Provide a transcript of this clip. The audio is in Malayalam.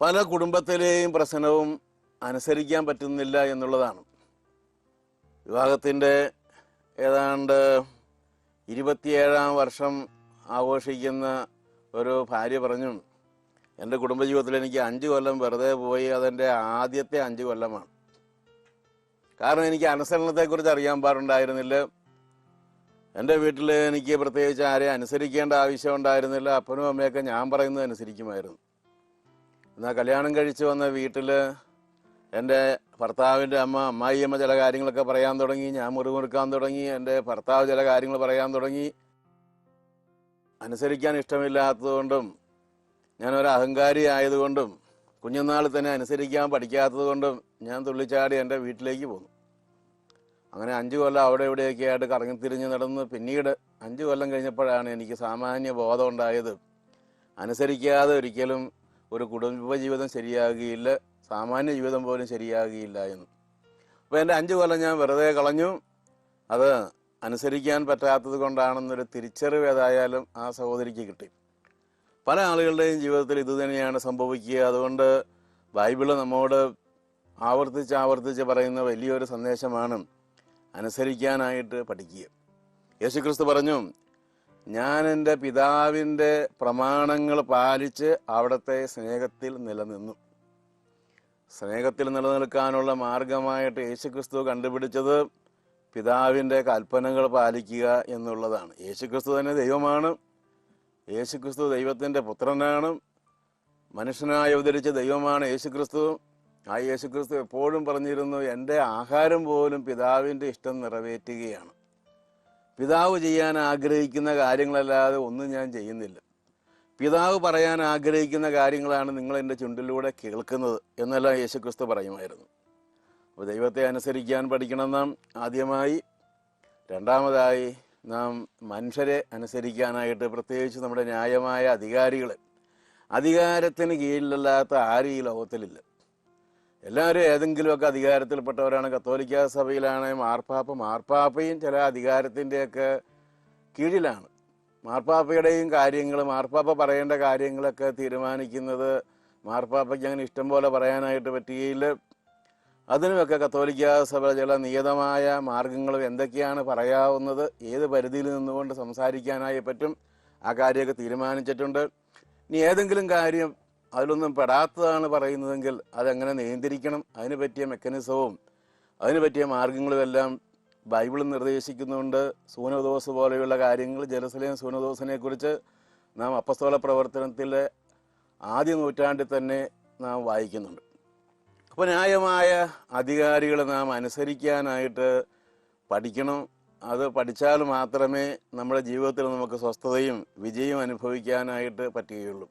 പല കുടുംബത്തിലെയും പ്രശ്നവും അനുസരിക്കാൻ പറ്റുന്നില്ല എന്നുള്ളതാണ്. വിവാഹത്തിന്റെ ഏതാണ്ട് ഇരുപത്തിയേഴാം വർഷം ആഘോഷിക്കുന്ന ഒരു ഭാര്യ പറഞ്ഞു എന്റെ കുടുംബജീവിതത്തിൽ എനിക്ക് അഞ്ച് കൊല്ലം വെറുതെ പോയി അതെന്റെ ആദ്യത്തെ അഞ്ച് കൊല്ലമാണ്. കാരണം എനിക്ക് അനുസരണത്തെക്കുറിച്ച് അറിയാൻ പാടുണ്ടായിരുന്നില്ല. എന്റെ വീട്ടിൽ എനിക്ക് പ്രത്യേകിച്ച് ആരെയും അനുസരിക്കേണ്ട ആവശ്യം ഉണ്ടായിരുന്നില്ല. അപ്പനും അമ്മയൊക്കെ ഞാൻ പറയുന്നത് അനുസരിക്കുമായിരുന്നു. എന്നാൽ കല്യാണം കഴിച്ചു വന്ന വീട്ടിൽ എന്റെ ഭർത്താവിന്റെ അമ്മ അമ്മായിയമ്മ ചില കാര്യങ്ങളൊക്കെ പറയാൻ തുടങ്ങി. ഞാൻ മുറിമുറുക്കാൻ തുടങ്ങി. എന്റെ ഭർത്താവ് ചില കാര്യങ്ങൾ പറയാൻ തുടങ്ങി. അനുസരിക്കാൻ ഇഷ്ടമില്ലാത്തതുകൊണ്ടും ഞാനൊരു അഹങ്കാരി ആയതുകൊണ്ടും കുഞ്ഞുനാളിൽ തന്നെ അനുസരിക്കാൻ പഠിക്കാത്തതുകൊണ്ടും ഞാൻ തുള്ളിച്ചാടി എന്റെ വീട്ടിലേക്ക് പോന്നു. അങ്ങനെ അഞ്ച് കൊല്ലം അവിടെ ഇവിടെയൊക്കെ ആയിട്ട് കറങ്ങി തിരിഞ്ഞ് നടന്ന് പിന്നീട് അഞ്ച് കൊല്ലം കഴിഞ്ഞപ്പോഴാണ് എനിക്ക് സാമാന്യ ബോധം ഉണ്ടായത്. അനുസരിക്കാതെ ഒരിക്കലും ഒരു കുടുംബ ജീവിതം ശരിയാകുകയില്ല സാമാന്യ ജീവിതം പോലും ശരിയാകുകയില്ല എന്ന്. അപ്പോൾ എന്റെ അഞ്ച് കൊല്ലം ഞാൻ വെറുതെ കളഞ്ഞു. അത് അനുസരിക്കാൻ പറ്റാത്തത് കൊണ്ടാണെന്നൊരു തിരിച്ചറിവ് ഏതായാലും ആ സഹോദരിക്ക് കിട്ടി. പല ആളുകളുടെയും ജീവിതത്തിൽ ഇത് തന്നെയാണ് സംഭവിക്കുക. അതുകൊണ്ട് ബൈബിൾ നമ്മോട് ആവർത്തിച്ച് ആവർത്തിച്ച് പറയുന്ന വലിയൊരു സന്ദേശമാണ് അനുസരിക്കാനായിട്ട് പഠിക്കുക. യേശുക്രിസ്തു പറഞ്ഞു ഞാൻ എന്റെ പിതാവിന്റെ പ്രമാണങ്ങൾ പാലിച്ച് അവിടുത്തെ സ്നേഹത്തിൽ നിലനിന്നു. സ്നേഹത്തിൽ നിലനിൽക്കാനുള്ള മാർഗമായിട്ട് യേശുക്രിസ്തു കണ്ടുപിടിച്ചത് പിതാവിന്റെ കൽപ്പനകൾ പാലിക്കുക എന്നുള്ളതാണ്. യേശുക്രിസ്തു തന്നെ ദൈവമാണ്. യേശുക്രിസ്തു ദൈവത്തിന്റെ പുത്രനാണ്. മനുഷ്യനായി അവതരിച്ച ദൈവമാണ് യേശുക്രിസ്തു. ആ യേശുക്രിസ്തു എപ്പോഴും പറഞ്ഞിരുന്നു എന്റെ ആഹാരം പോലും പിതാവിന്റെ ഇഷ്ടം നിറവേറ്റുകയാണ്. പിതാവ് ചെയ്യാൻ ആഗ്രഹിക്കുന്ന കാര്യങ്ങളല്ലാതെ ഒന്നും ഞാൻ ചെയ്യുന്നില്ല. പിതാവ് പറയാൻ ആഗ്രഹിക്കുന്ന കാര്യങ്ങളാണ് നിങ്ങൾ എന്റെ ചുണ്ടിലൂടെ കേൾക്കുന്നത് എന്നെല്ലാം യേശുക്രിസ്തു പറയുമായിരുന്നു. അപ്പോൾ ദൈവത്തെ അനുസരിക്കാൻ പഠിക്കണം നാം. ആദ്യമായി രണ്ടാമതായി നാം മനുഷ്യരെ അനുസരിക്കാനായിട്ട് പ്രത്യേകിച്ച് നമ്മുടെ ന്യായമായ അധികാരികളെ. അധികാരത്തിന് കീഴിലല്ലാത്ത ആരും ഈ ലോകത്തിലില്ല. എല്ലാവരും ഏതെങ്കിലുമൊക്കെ അധികാരത്തിൽപ്പെട്ടവരാണ്. കത്തോലിക്ക സഭയിലാണ് മാർപ്പാപ്പ. മാർപ്പാപ്പയും ചില അധികാരത്തിന്റെയൊക്കെ കീഴിലാണ്. മാർപ്പാപ്പയുടെയും കാര്യങ്ങൾ മാർപ്പാപ്പ പറയേണ്ട കാര്യങ്ങളൊക്കെ തീരുമാനിക്കുന്നത് മാർപ്പാപ്പയ്ക്ക് അങ്ങനെ ഇഷ്ടം പോലെ പറയാനായിട്ട് പറ്റുകയില്ല. അതിനുമൊക്കെ കത്തോലിക്ക സഭ ചില നിയതമായ മാർഗങ്ങളും എന്തൊക്കെയാണ് പറയാവുന്നത് ഏത് പരിധിയിൽ നിന്നുകൊണ്ട് സംസാരിക്കാനായി പറ്റും ആ കാര്യമൊക്കെ തീരുമാനിച്ചിട്ടുണ്ട്. ഇനി ഏതെങ്കിലും കാര്യം അതിലൊന്നും പെടാത്തതാണ് പറയുന്നതെങ്കിൽ അതെങ്ങനെ നിയന്ത്രിക്കണം? അതിന് പറ്റിയ മെക്കാനിസവും അതിന് പറ്റിയ മാർഗങ്ങളും എല്ലാം ബൈബിൾ നിർദ്ദേശിക്കുന്നുണ്ട്. സൂനദോസ് പോലെയുള്ള കാര്യങ്ങൾ ജെറുസലേം സൂനദോസിനെ കുറിച്ച് നാം അപ്പസ്തോല പ്രവർത്തനത്തിലെ ആദ്യ നൂറ്റാണ്ടിൽ തന്നെ നാം വായിക്കുന്നുണ്ട്. അപ്പോൾ ന്യായമായ അധികാരികളെ നാം അനുസരിക്കാനായിട്ട് പഠിക്കണം. അത് പഠിച്ചാൽ മാത്രമേ നമ്മുടെ ജീവിതത്തിൽ നമുക്ക് സ്വസ്ഥതയും വിജയവും അനുഭവിക്കാനായിട്ട് പറ്റുകയുള്ളൂ.